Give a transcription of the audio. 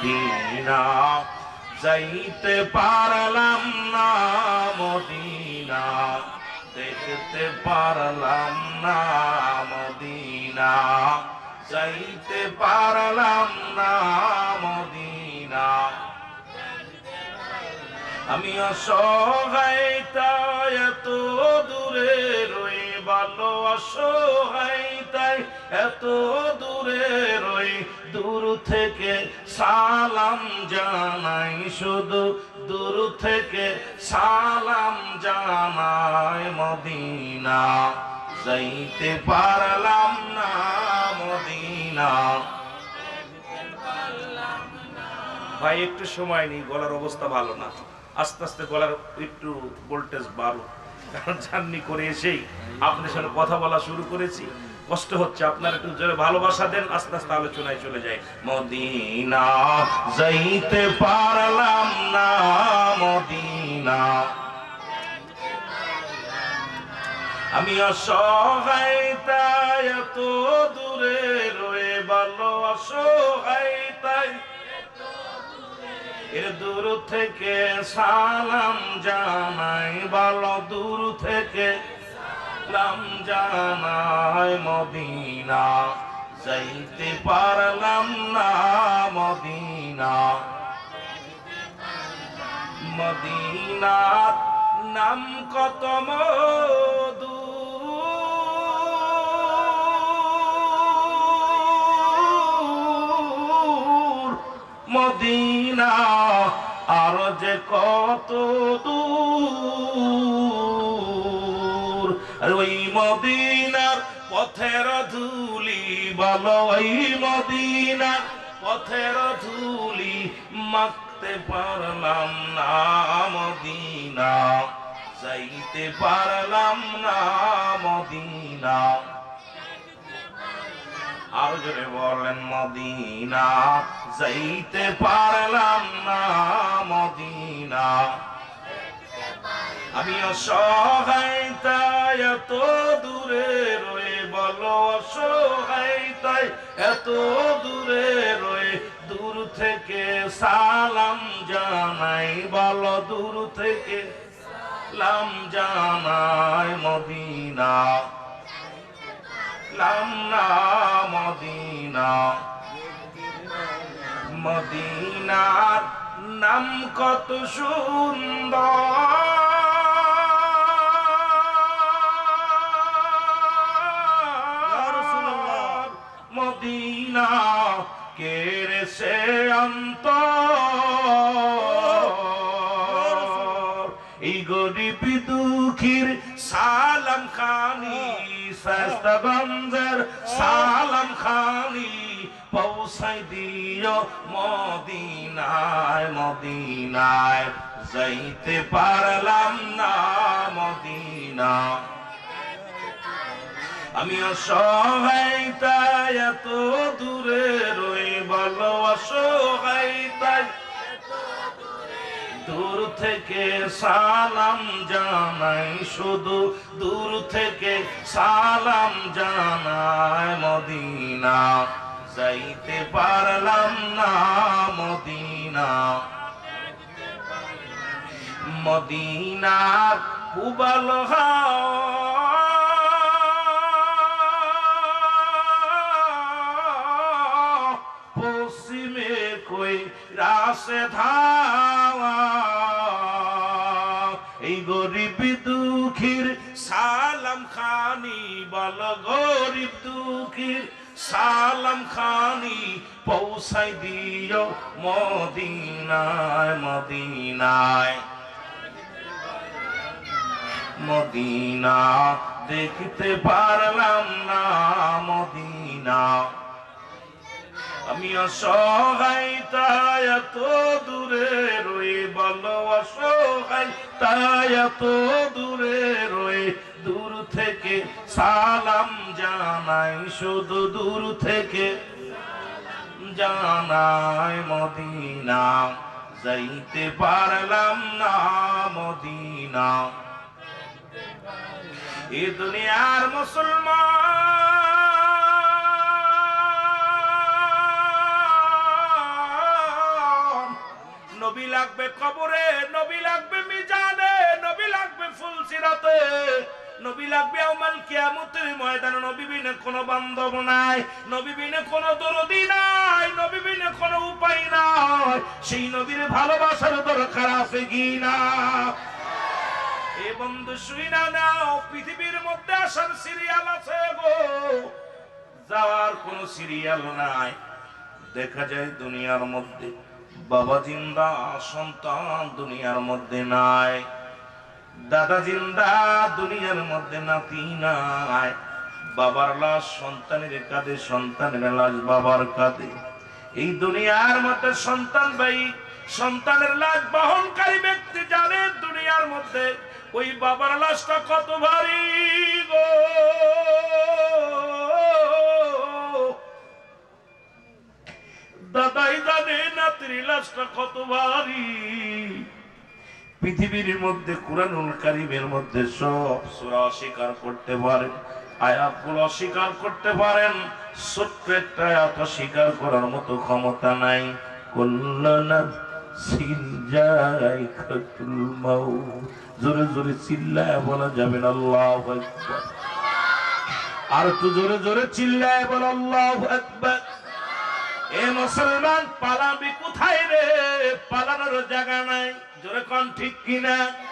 Medina, যাইতে পারলাম না মদিনা, দেখতে পারলাম না মদিনা, যাইতে পারলাম না মদিনা। আমি অসহায়, তাই এত দূরে রই ভালো অসহায়, তাই এত দূরে রই, দূর থেকে সালাম জানাই শুধু দূর থেকে সালাম জানাই মদিনা। যাইতে পারলাম না মদিনা। ভাই, একটু সময় নেই, গলার অবস্থা ভালো না। আস্তে আস্তে গলার একটু ভোল্টেজ বাড়ো কারণ জার্নি করে এসেই আপনাদের সঙ্গে কথা বলা শুরু করেছি। কষ্ট হচ্ছে, আপনার একটু জোরে ভালোবাসা দেন, আস্তে আস্তে আলোচনায় চলে যায় মদিনা, যাইতে পারলাম না, মদিনা। আমি অসহায় তাই এত দূরে রয়ে ভালো অসহায় তাই এর দূর থেকে সালাম জানাই ভালো দূর থেকে। সালাম জানায় মদিনা। যাইতে পারলাম না মদিনা। মদিনার নাম কত মধু। মদিনা আর যে কত দূর। আর ওই মদিনার পথের ধুলি বলো ওই মদিনার পথের ধুলি মাখতে পারলাম না মদিনা, যাইতে পারলাম না মদিনা। আরও বলেন, মদিনা, যাইতে পারলাম আমি অসহায়তাই এত দূরে রয়ে বলো অসহায়তাই এত দূরে রয়ে দূর থেকে সালাম জানাই, বলো দূর থেকে সালাম জানাই মদিনা। লাম না মদিনা। মদিনার নাম কত সুন্দর। গরিব দুঃখীর সালাম খানি শাস্তাগঞ্জের সালাম খানি পৌঁছাই দিও মদিনায় মদিনায়। যাইতে পারলাম না মদিনা আমি অসহায়, তাই এত দূরে রই ভালো দূর থেকে সালাম জানাই, শুধু দূর থেকে সালাম জানাই মদিনা। যাইতে পারলাম না মদিনা। মদিনার পুবাল পশ্চিমে কই রাসে ধাওয়া গরিব দুঃখীর সালাম খানি বল গরিব দুঃখীর সালাম খানি পৌঁছাই দিও মদিনায় মদিনায়। মদিনা দেখতে পারলাম না মদিনা। আমি অসহায় তাই এত দূরে রয়ে বলো অসহায়, তাই এত দূরে রয়ে দূর থেকে সালাম জানাই, শুধু দূর থেকে জানাই মদিনা। যাইতে পারলাম না মদিনা। এ দুনিয়ার মুসলমান নবী লাগবে কবরে, নবী লাগবে মিজানে, নবী লাগবে ফুলসিরাতে নবী লাগবে আমাল কিয়ামতের ময়দানে নবী বিনে কোনো বান্ধব নাই, নবী বিনে কোনো দরদি নাই, নবী বিনে কোনো উপায় নাই। সেই নবীর ভালোবাসার দরকার আছে কি না? এ বন্ধু, শুই না নাও, পৃথিবীর মধ্যে আসার সিরিয়াল আছে গো। যাওয়ার কোনো সিরিয়াল নাই। দেখা যায় দুনিয়ার মধ্যে। বাবা জিন্দা, সন্তান দুনিয়ার মধ্যে নাই। দাদা জিন্দা, দুনিয়ার মধ্যে নাতি নাই। বাবার লাশ সন্তানের কাঁধে, সন্তানের লাশ বাবার কাঁধে। এই দুনিয়ার মধ্যে সন্তান ভাই, সন্তানের লাশ বহনকারী ব্যক্তি জানে দুনিয়ার মধ্যে। ওই বাবার লাশটা কত ভারী গো। দাদাই জানে, নাতির লাশটা কত ভারী। পৃথিবীর মধ্যে কুরআনুল কারিমের মধ্যে সব সূরা অস্বীকার করতে পারেন, আয়াতগুলো অস্বীকার করতে পারেন ছোট্ট একটা আয়াত অস্বীকার করার মতো ক্ষমতা নাই। জোরে জোরে চিল্লায় বলা না, আল্লাহু আর একটু জোরে জোরে চিল্লায় বল, আল্লাহু এ মুসলমান পালাবি কোথায় রে? পালানোর জায়গা নাই। জোরে কন ঠিক কিনা?